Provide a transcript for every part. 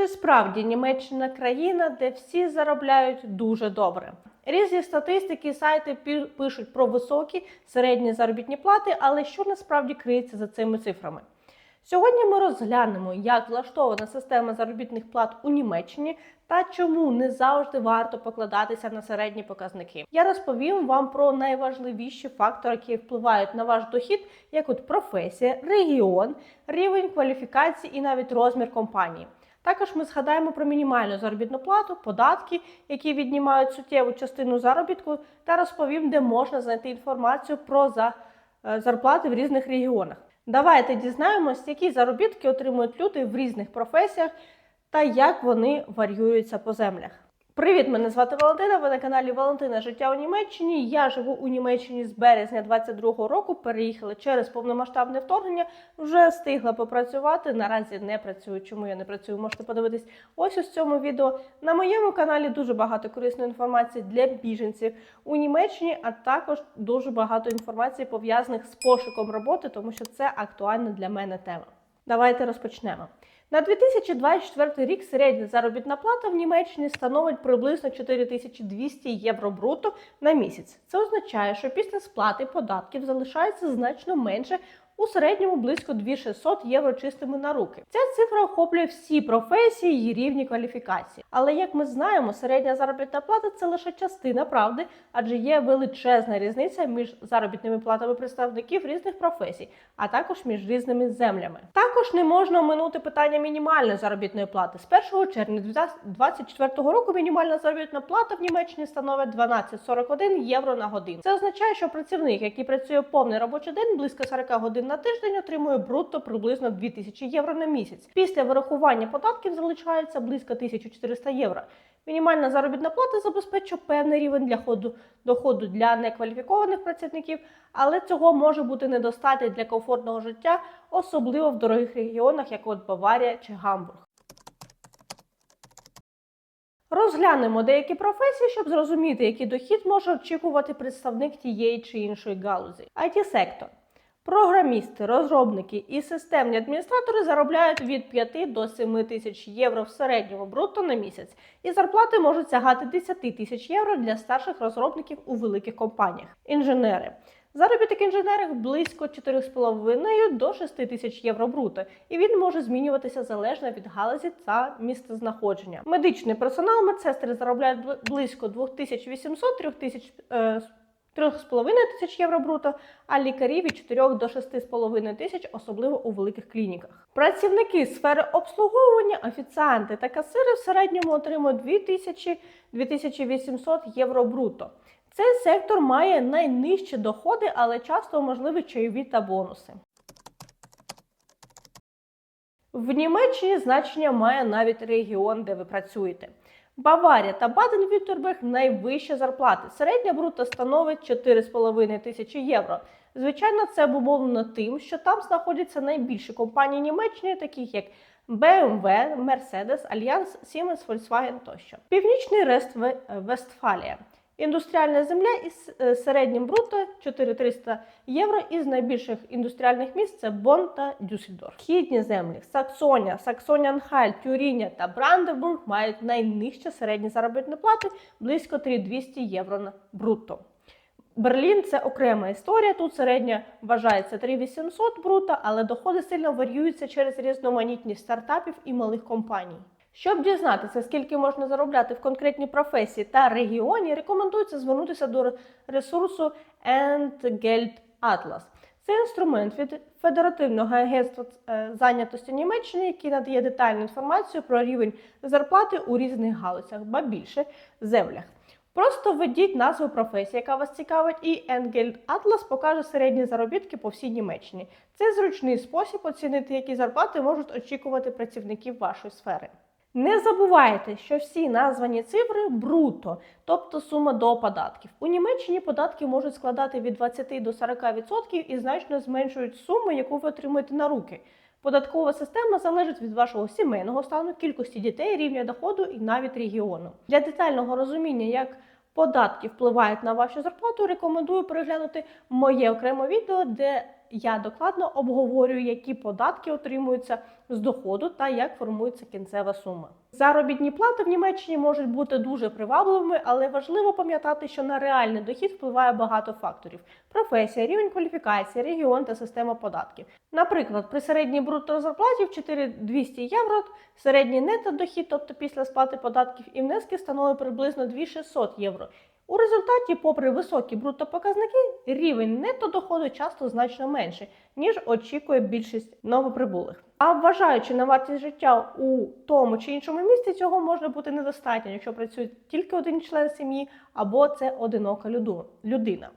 Чи справді Німеччина країна, де всі заробляють дуже добре? Різні статистики сайти пишуть про високі середні заробітні плати, але що насправді криється за цими цифрами? Сьогодні ми розглянемо, як влаштована система заробітних плат у Німеччині та чому не завжди варто покладатися на середні показники. Я розповім вам про найважливіші фактори, які впливають на ваш дохід, як от професія, регіон, рівень кваліфікації і навіть розмір компанії. Також ми згадаємо про мінімальну заробітну плату, податки, які віднімають суттєву частину заробітку, та розповім, де можна знайти інформацію про е, зарплати в різних регіонах. Давайте дізнаємось, які заробітки отримують люди в різних професіях та як вони варіюються по землях. Привіт, мене звати Валентина. Ви на каналі Валентина Життя у Німеччині. Я живу у Німеччині з березня 22-го року. Переїхала через повномасштабне вторгнення. Вже встигла попрацювати. Наразі не працюю. Чому я не працюю? Можете подивитись ось у цьому відео. На моєму каналі дуже багато корисної інформації для біженців у Німеччині, а також дуже багато інформації пов'язаних з пошуком роботи, тому що це актуальна для мене тема. Давайте розпочнемо. На 2024 рік середня заробітна плата в Німеччині становить приблизно 4200 євро бруто на місяць. Це означає, що після сплати податків залишається значно менше. У середньому близько 2600 євро чистими на руки. Ця цифра охоплює всі професії і рівні кваліфікації. Але як ми знаємо, середня заробітна плата це лише частина правди, адже є величезна різниця між заробітними платами представників різних професій, а також між різними землями. Також не можна оминути питання мінімальної заробітної плати. З 1 червня 2024 року мінімальна заробітна плата в Німеччині становить 12,41 євро на годину. Це означає, що працівник, який працює повний робочий день, близько 40 годин на тиждень, отримує брутто приблизно 2000 євро на місяць. Після вирахування податків залишається близько 1400 євро. Мінімальна заробітна плата забезпечує певний рівень для ходу доходу для некваліфікованих працівників, але цього може бути недостатньо для комфортного життя, особливо в дорогих регіонах, як от Баварія чи Гамбург. Розглянемо деякі професії, щоб зрозуміти, який дохід може очікувати представник тієї чи іншої галузі. it сектор Програмісти, розробники і системні адміністратори заробляють від 5 до 7 тисяч євро в середньому брутто на місяць, і зарплати можуть сягати 10 тисяч євро для старших розробників у великих компаніях. Інженери. Заробіток інженерів близько 4,5 до 6 тисяч євро бруто, і він може змінюватися залежно від галузі та місцезнаходження. Медичний персонал, медсестри заробляють бли- близько 2800-3000 3,5 тисяч євро бруто, а лікарі від 4 до 6,5 тисяч, особливо у великих клініках. Працівники сфери обслуговування, офіціанти та касири в середньому отримують 2000-2800 євро бруто. Цей сектор має найнижчі доходи, але часто можливі чайові та бонуси. В Німеччині значення має навіть регіон, де ви працюєте. Баварія та Баден-Вюртемберг найвищі зарплати. Середня брута становить 4,5 тисячі євро. Звичайно, це обумовлено тим, що там знаходяться найбільші компанії Німеччини, таких як BMW, Mercedes, Allianz, Siemens, Volkswagen тощо. Північний Рест Вестфалія. Індустріальна земля із е, середнім бруто 4300 євро. Із найбільших індустріальних міст це Бонн та Дюссельдорф. Східні землі Саксонія, Саксонія-Анхальт, Тюріння та Бранденбург мають найнижчі середні заробітні плати близько 3200 євро на брутто. Берлін це окрема історія. Тут середня вважається 3800 бруто, але доходи сильно варіюються через різноманітність стартапів і малих компаній. Щоб дізнатися, скільки можна заробляти в конкретній професії та регіоні, рекомендується звернутися до ресурсу Entgelt Atlas. Це інструмент від Федеративного агентства е, зайнятості Німеччини, який надає детальну інформацію про рівень зарплати у різних галузях, ба більше землях. Просто введіть назву професії, яка вас цікавить, і Engeld Atlas покаже середні заробітки по всій Німеччині. Це зручний спосіб оцінити, які зарплати можуть очікувати працівників вашої сфери. Не забувайте, що всі названі цифри бруто, тобто сума до податків. У Німеччині податки можуть складати від 20 до 40% і значно зменшують суму, яку ви отримуєте на руки. Податкова система залежить від вашого сімейного стану, кількості дітей, рівня доходу і навіть регіону. Для детального розуміння, як податки впливають на вашу зарплату, рекомендую переглянути моє окреме відео, де я докладно обговорюю, які податки отримуються з доходу та як формується кінцева сума. Заробітні плати в Німеччині можуть бути дуже привабливими, але важливо пам'ятати, що на реальний дохід впливає багато факторів: професія, рівень кваліфікації, регіон та система податків. Наприклад, при середній брутто зарплаті в 4200 євро середній нето дохід, тобто після сплати податків і внески, становить приблизно 2600 євро. У результаті, попри високі брутто-показники, рівень нетто доходу часто значно менший, ніж очікує більшість новоприбулих. А вважаючи на вартість життя у тому чи іншому місці, цього може бути недостатньо, якщо працює тільки один член сім'ї або це одинока людина.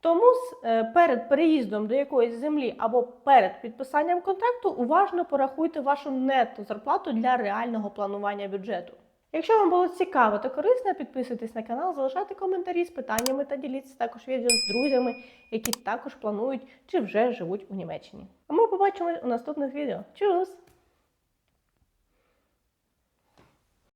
Тому е, перед переїздом до якоїсь землі або перед підписанням контракту уважно порахуйте вашу нетто зарплату для реального планування бюджету. Якщо вам було цікаво та корисно, підписуйтесь на канал, залишайте коментарі з питаннями та діліться також відео з друзями, які також планують чи вже живуть у Німеччині. А ми побачимось у наступних відео. Чус!